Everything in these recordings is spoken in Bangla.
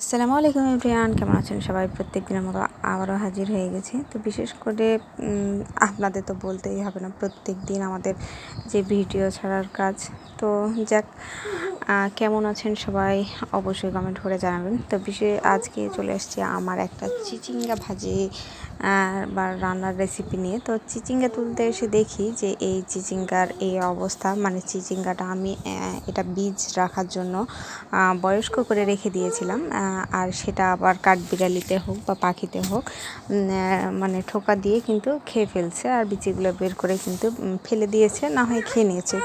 আসসালামু আলাইকুম এভরিয়ান কেমন আছেন সবাই? প্রত্যেক দিনের মতো আবারও হাজির হয়ে গেছে। তো বিশেষ করে আপনাদের তো বলতেই হবে না প্রত্যেক দিন আমাদের যে ভিডিও ছাড়ার কাজ। তো যাক কেমন আছেন সবাই? অবশ্যই কমেন্ট করে জানাবেন। তো বিষয়ে আজকে চলে এসেছি আমার একটা চিচিঙ্গা ভাজি বা রান্নার রেসিপি নিয়ে। তো চিচিঙ্গা তুলতে এসে দেখি যে এই চিচিঙ্গার এই অবস্থা মানে চিচিঙ্গাটা আমি এটা বীজ রাখার জন্য বয়স্ক করে রেখে দিয়েছিলাম। আর সেটা আবার কাঠবিড়ালিতে হোক বা পাখিতে হোক মানে ঠোকা দিয়ে কিন্তু খেয়ে ফেলছে। আর বিচিগুলো বের করে কিন্তু ফেলে দিয়েছে, না হয় খেয়ে নিয়েছে।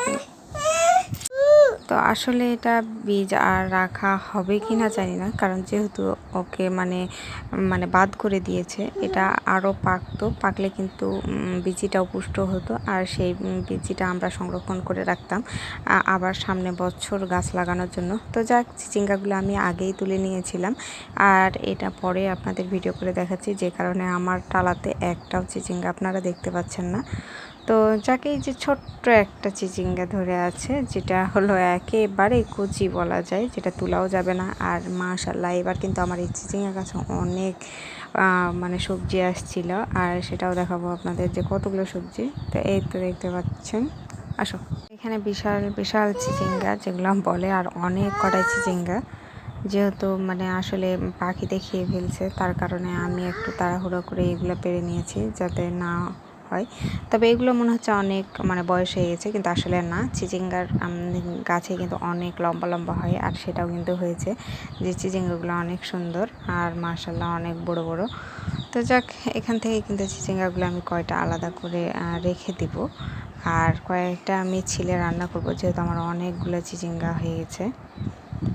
তো আসলে এটা বীজ আর রাখা হবে কি না জানি না। কারণ যেহেতু ওকে মানে মানে বাদ করে দিয়েছে এটা আরও পাকতো পাকলে কিন্তু উম, বিচিটাও পুষ্ট হতো আর সেই বিচিটা আমরা সংরক্ষণ করে রাখতাম আবার সামনে বছর গাছ লাগানোর জন্য। তো যাক চিচিঙ্গাগুলো আমি আগেই তুলে নিয়েছিলাম আর এটা পরে আপনাদের ভিডিও করে দেখাচ্ছি। যে কারণে আমার টালাতে একটাও চিচিঙ্গা আপনারা দেখতে পাচ্ছেন না। তো যাকে, এই যে ছোট্ট একটা চিচিঙ্গা ধরে আছে, যেটা হলো একেবারে কুচি বলা যায়, যেটা তোলাও যাবে না। আর মাশাল্লাহ এবার কিন্তু আমার এই চিচিঙ্গা গাছে অনেক মানে সবজি আসছিল। আর সেটাও দেখাবো আপনাদের যে কতগুলো সবজি। তো এই তো দেখতে পাচ্ছেন, আসো। এখানে বিশাল বিশাল চিচিঙ্গা, যেগুলো বলে আর অনেক কটাই চিচিঙ্গা। যেহেতু মানে আসলে পাখি দেখিয়ে ফেলছে, তার কারণে আমি একটু তাড়াহুড়ো করে এগুলো পেরে নিয়েছি, যাতে না হয়। তবে এগুলো মনে হচ্ছে অনেক মানে বয়স হয়ে গেছে, কিন্তু আসলে না। চিচিঙ্গার গাছে কিন্তু অনেক লম্বা লম্বা হয়, আর সেটাও কিন্তু হয়েছে যে চিচিঙ্গাগুলো অনেক সুন্দর আর মার্শাল্লাহ অনেক বড় বড়। তো যাক, এখান থেকে কিন্তু চিচিঙ্গাগুলো আমি কয়টা আলাদা করে রেখে দিব। আর কয়েকটা আমি ছিলে রান্না করব, যেহেতু আমার অনেকগুলো চিচিঙ্গা হয়ে গেছে।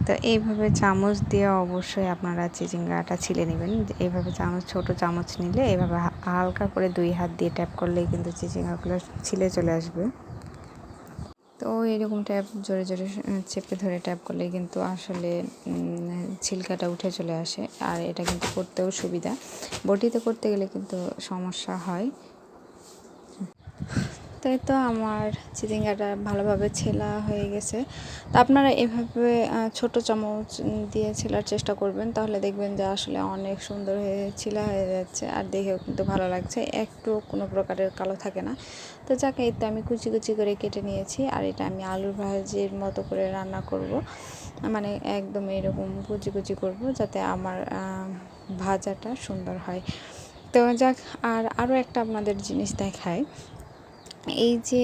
তো এইভাবে চামচ দিয়ে অবশ্যই আপনারা চিচিঙ্গাটা ছিলে নেবেন। এইভাবে চামচ, ছোট চামচ নিলে এভাবে হালকা করে দুই হাত দিয়ে ট্যাপ করলেই কিন্তু চিচিঙ্গাগুলো ছিলে চলে আসবে। তো এরকম ট্যাপ জোরে জোরে চেপে ধরে ট্যাপ করলে কিন্তু আসলে ছিলকাটা উঠে চলে আসে। আর এটা কিন্তু করতেও সুবিধা। বটিতে করতে গেলে কিন্তু সমস্যা হয়। তাই তো আমার চিচিঙ্গাটা ভালোভাবে ছেলা হয়ে গেছে। তো আপনারা এভাবে ছোট চামচ দিয়ে ছেলার চেষ্টা করবেন, তাহলে দেখবেন যে আসলে অনেক সুন্দর হয়ে ছিলা হয়ে যাচ্ছে, আর দেখেও কিন্তু ভালো লাগছে। একটু কোনো প্রকারের কালো থাকে না। তো যাকে, এই তো আমি কুচি কুচি করে কেটে নিয়েছি, আর এটা আমি আলুর ভাজির মতো করে রান্না করব। মানে একদম এরকম কুচি কুচি করব, যাতে আমার ভাজাটা সুন্দর হয়। তো যাক, আর আরও একটা আপনাদের জিনিস দেখায় এই যে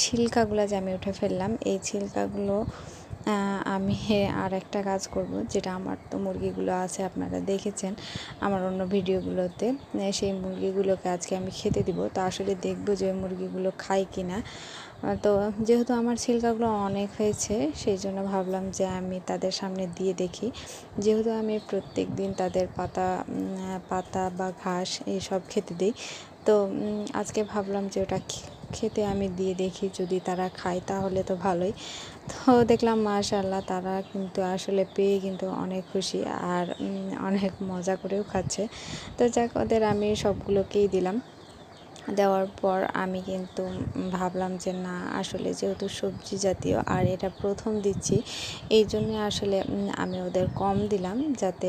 ছিলকাগুলো যে আমি উঠে ফেললাম, এই ছিলকাগুলো আমি আর একটা কাজ করব, যেটা আমার তো মুরগিগুলো আছে, আপনারা দেখেছেন আমার অন্য ভিডিওগুলোতে সেই মুরগিগুলোকে আজকে আমি খেতে দিব। তো আসলে দেখব যে মুরগিগুলো খায় কি না তো যেহেতু আমার ছিলকাগুলো অনেক হয়েছে, সেই জন্য ভাবলাম যে আমি তাদের সামনে দিয়ে দেখি। যেহেতু আমি প্রত্যেক দিন তাদের পাতা পাতা বা ঘাস এইসব খেতে দিই, তো আজকে ভাবলাম যে ওটা খেতে আমি দিয়ে দেখি যদি তারা খায় তাহলে তো ভালোই। তো দেখলাম মাশাল্লাহ তারা কিন্তু আসলে পেয়ে কিন্তু অনেক খুশি আর অনেক মজা করেও খাচ্ছে। তো যাক, ওদের আমি সবগুলোকেই দিলাম। দেওয়ার পর আমি কিন্তু ভাবলাম যে না, আসলে যেহেতু সবজি জাতীয় আর এটা প্রথম দিচ্ছি, এই জন্য আসলে আমি ওদের কম দিলাম যাতে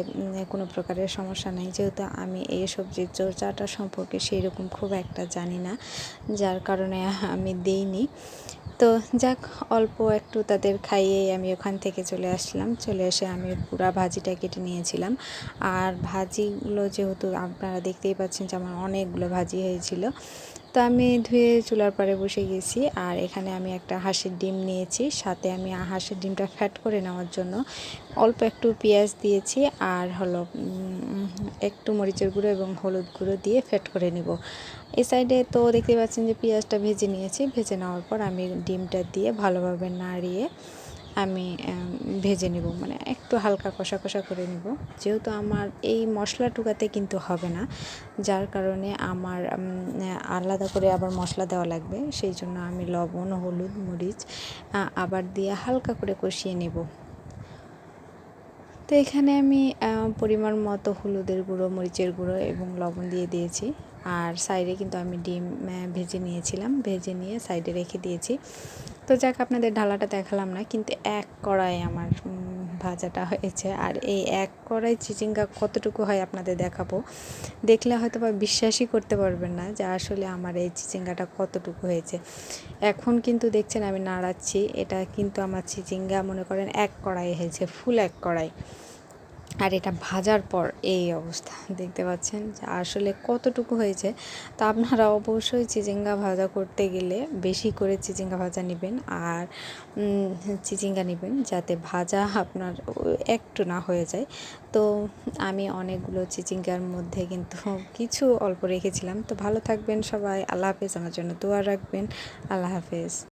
কোনো প্রকারের সমস্যা নেই। যেহেতু আমি এই সবজির চর্চাটা সম্পর্কে সেই রকম খুব একটা জানি না, যার কারণে আমি দেইনি। তো যাক, অল্প একটু তাদের খাইয়েই আমি ওখান থেকে চলে আসলাম। চলে এসে আমি পুরা ভাজিটা কেটে নিয়েছিলাম। আর ভাজিগুলো যেহেতু আপনারা দেখতেই পাচ্ছেন যে আমার অনেকগুলো ভাজি হয়েছিল, তো আমি ধুয়ে চুলার পাড়ে বসে গেছি। আর এখানে আমি একটা হাঁসের ডিম নিয়েছি, সাথে আমি হাঁসের ডিমটা ফ্যাট করে নেওয়ার জন্য অল্প একটু পেঁয়াজ দিয়েছি, আর হলো একটু মরিচের গুঁড়ো এবং হলুদ গুঁড়ো দিয়ে ফ্যাট করে নিব। এই সাইডে তো দেখতে পাচ্ছেন যে পেঁয়াজটা ভেজে নিয়েছি। ভেজে নেওয়ার পর আমি ডিমটা দিয়ে ভালোভাবে নাড়িয়ে আমি ভেজে নেব। মানে একটু হালকা কষা কষা করে নেব। যেহেতু আমার এই মশলা টুকাতে কিন্তু হবে না, যার কারণে আমার আলাদা করে আবার মশলা দেওয়া লাগবে। সেই জন্য আমি লবণ, হলুদ, মরিচ আবার দিয়ে হালকা করে কষিয়ে নেব। তো এখানে আমি পরিমাণ মতো হলুদের গুঁড়ো, মরিচের গুঁড়ো এবং লবণ দিয়ে দিয়েছি। আর সাইডে কিন্তু আমি ডিম ভেজে নিয়েছিলাম। ভেজে নিয়ে সাইডে রেখে দিয়েছি। তো যাক, আপনাদের ঢালাটা দেখালাম না, কিন্তু এক কড়াই আমার ভাজাটা হয়েছে। আর এই এক কড়াই চিচিঙ্গা কতটুকু হয় আপনাদের দেখাবো। দেখলে হয়তো বা বিশ্বাসই করতে পারবেন না যে আসলে আমার এই চিচিঙ্গাটা কতটুকু হয়েছে। এখন কিন্তু দেখছেন আমি নাড়াচ্ছি। এটা কিন্তু আমার চিচিঙ্গা মনে করেন এক কড়াই হয়েছে, ফুল এক কড়াই। আর এটা ভাজার পর এই অবস্থা, দেখতে পাচ্ছেন? যে আসলে কতটুকু হয়েছে? তো আপনারা অবশ্যই চিচিঙ্গা ভাজা করতে গেলে বেশি করে চিচিঙ্গা ভাজা নেবেন আর চিচিঙ্গা নেবেন যাতে ভাজা আপনার একটু না হয়ে যায়। তো আমি অনেকগুলো চিচিঙ্গার মধ্যে কিন্তু কিছু অল্প রেখেছিলাম। তো ভালো থাকবেন সবাই। আল্লাহ হাফেজ। আমার জন্য দোয়া রাখবেন। আল্লাহ হাফেজ।